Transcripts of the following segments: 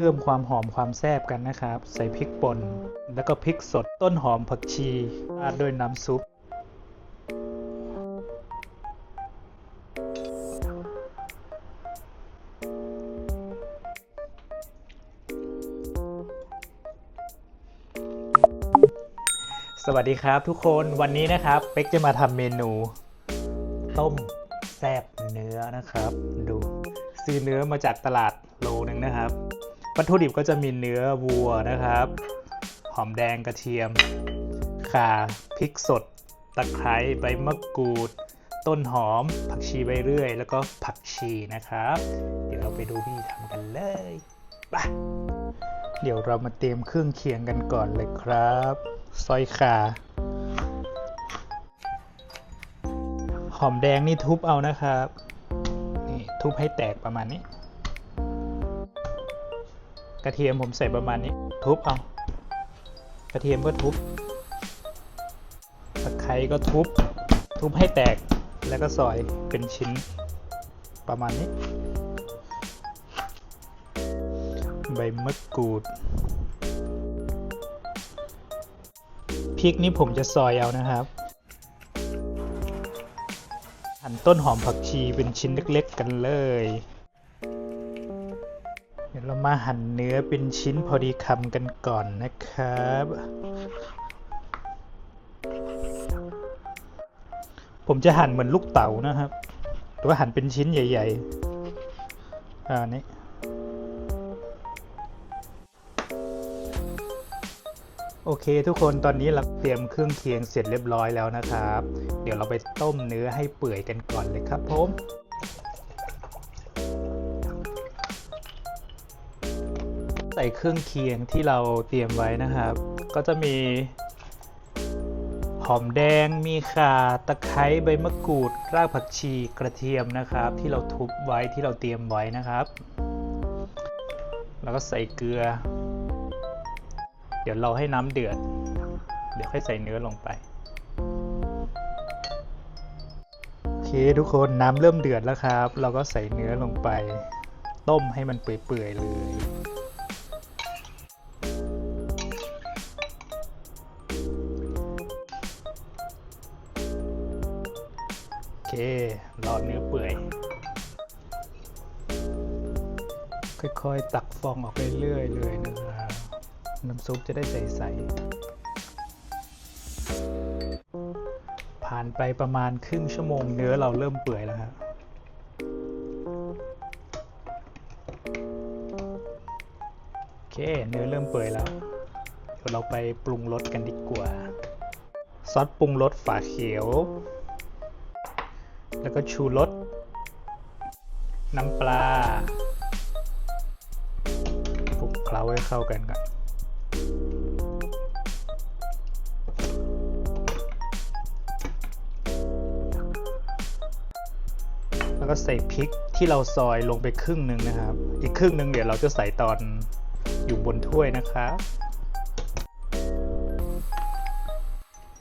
พิ่มความหอมความแซ่บกันนะครับ ใส่พริกป่น แล้วก็พริกสดต้นหอมผักชีราดด้วยน้ำซุป สวัสดีครับทุกคนวันนี้นะครับเป็กจะมาทำเมนู ต้มแซบเนื้อนะครับ ดูซื้อเนื้อมาจากตลาดโลนึงนะครับ วัตถุดิบก็จะมีเนื้อวัวนะครับ หอมแดงกระเทียมข่าพริกสด ตะไคร้ใบมะกรูด ต้นหอม ผักชีใบเรื่อย แล้วก็ผักชีนะครับ เดี๋ยวเราไปดูพี่ทำกันเลยไปเดี๋ยวเรามาเตรียมเครื่องเคียงกันก่อนเลยครับซอยข่าหอมแดงนี่ทุบเอานะครับ นี่ทุบให้แตกประมาณนี้ ระเทียมผมใส่ประมาณนี้ ทุบเอา กระเทียมก็ทุบตะไคร้ก็ทุบ ทุบให้แตกแล้วก็ซอยเป็นชิ้นประมาณนี้ ใบมะกรูดพริกนี่ผมจะซอยเอานะครับ หั่นต้นหอมผักชีเป็นชิ้นเล็กๆกันเลย ดี๋ยวเรามาหั่นเนื้อเป็นชิ้นพอดีคำกันก่อนนะครับ ผมจะหั่นเหมือนลูกเต๋านะครับหรือว่าหั่นเป็นชิ้นใหญ่ ๆ อ่านี่โอเคทุกคนตอนนี้เราเตรียมเครื่องเคียงเสร็จเรียบร้อยแล้วนะครับ เดี๋ยวเราไปต้มเนื้อให้เปื่อยกันก่อนเลยครับผม ใส่เครื่องเคียงที่เราเตรียมไว้นะครับ ก็จะมีหอมแดง มีข่า ตะไคร้ ใบมะกรูด รากผักชี กระเทียมนะครับ ที่เราทุบไว้ที่เราเตรียมไว้นะครับ แล้วก็ใส่เกลือ เดี๋ยวเราให้น้ำเดือด เดี๋ยวค่อยใส่เนื้อลงไป โอเคทุกคนน้ำเริ่มเดือดแล้วครับ เราก็ใส่เนื้อลงไป ต้มให้มันเปื่อยๆเลย รอเนื้อเปื่อย ค่อยๆ ตักฟองออกไปเรื่อยๆเลยนะครับน้ำซุปจะได้ใสๆ ผ่านไปประมาณครึ่งชั่วโมงเนื้อเราเริ่มเปื่อยแล้วครับโอเค เนื้อเริ่มเปื่อยแล้ว เดี๋ยวเราไปปรุงรสกันดีกว่า ซอสปรุงรสฝาเขียว แล้วก็ชูรสน้ำปลาคลุกเคล้าให้เข้ากันก่อนแล้วก็ใส่พริกที่เราซอยลงไปครึ่งหนึ่งนะครับ อีกครึ่งหนึ่งเดี๋ยวเราจะใส่ตอนอยู่บนถ้วยนะครับ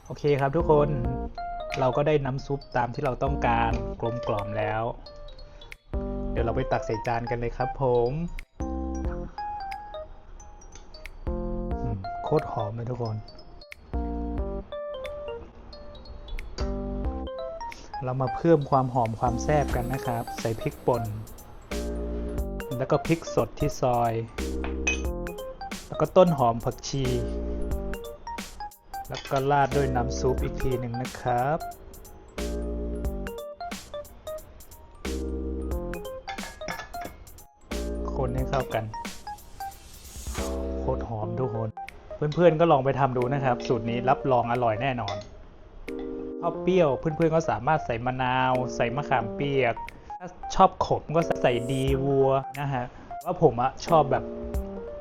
โอเคครับทุกคน เราก็ได้น้ำซุปตามที่เราต้องการกลมกล่อมแล้ว เดี๋ยวเราไปตักใส่จานกันเลยครับผมโคตรหอมเลยทุกคน เรามาเพิ่มความหอมความแซ่บกันนะครับ ใส่พริกป่น แล้วก็พริกสดที่ซอย แล้วก็ต้นหอมผักชี แล้วก็ราดด้วยน้ำซุปอีกทีหนึ่งนะครับ คนให้เข้ากัน โคตรหอมทุกคน เพื่อนๆก็ลองไปทำดูนะครับ สูตรนี้รับรองอร่อยแน่นอนชอบเปรี้ยวเพื่อนๆก็สามารถใส่มะนาว ใส่มะขามเปียก ถ้าชอบขมก็ใส่ดีวัวนะฮะว่าผมอะชอบแบบ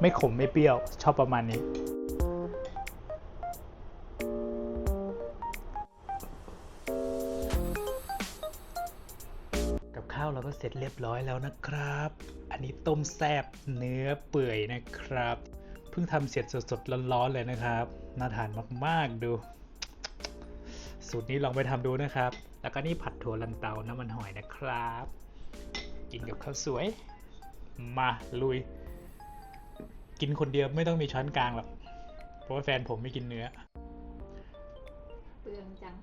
ไม่ขมไม่เปรี้ยวชอบประมาณนี้ เราก็เสร็จเรียบร้อยแล้วนะครับ อันนี้ต้มแซบเนื้อเปื่อยนะครับ เพิ่งทำเสร็จสดๆร้อนๆเลยนะครับ น่าทานมากๆดู สูตรนี้ลองไปทำดูนะครับ แล้วก็นี่ผัดถั่วลันเตาน้ำมันหอยนะครับ กินกับข้าวสวย มาลุย กินคนเดียวไม่ต้องมีช้อนกลางหรอก เพราะว่าแฟนผมไม่กินเนื้อ เปลืองจัง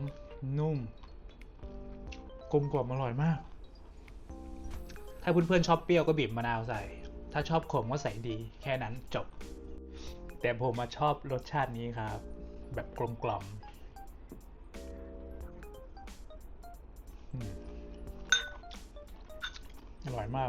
ม นุ่ม กลมกล่อมอร่อยมาก ถ้าเพื่อนๆชอบเปรี้ยวก็บีบมะนาวใส่ ถ้าชอบขมก็ใส่ดี แค่นั้นจบ แต่ผมมาชอบรสชาตินี้ครับ แบบกลมกล่อมอืมอร่อยมาก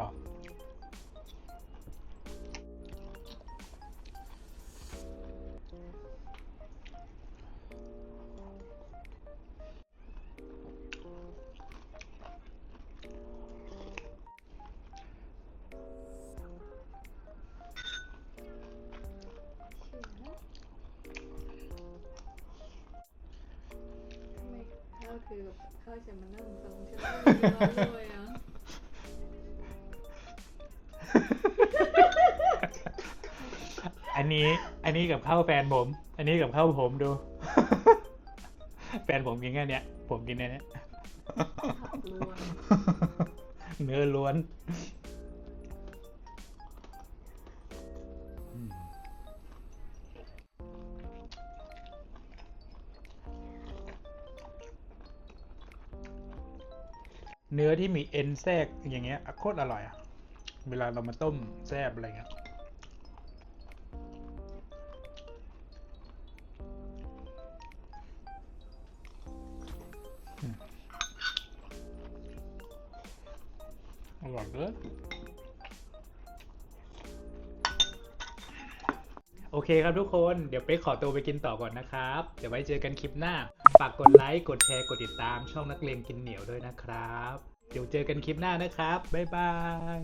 คือเข้าจะมานั่งตรงฉันไม่ร้อนเลยอะอันนี้ อันนี้กับข้าวแฟนผม อันนี้กับข้าวผมดู แฟนผมกินแค่เนี้ย ผมกินแค่เนี้ยเนื้อล้วน เนื้อที่มีเอ็นแทรกอย่างเงี้ยโคตรอร่อยอะเวลาเรามาต้มแซบอะไรเงี้ยอร่อยเลย โอเคครับทุกคน เดี๋ยวเป๊กขอตัวไปกินต่อก่อนนะครับ เดี๋ยวไว้เจอกันคลิปหน้า ฝากกดไลค์ กดแชร์ กดติดตามช่องนักเลงกินเหนียวด้วยนะครับ เดี๋ยวเจอกันคลิปหน้านะครับ บ๊ายบาย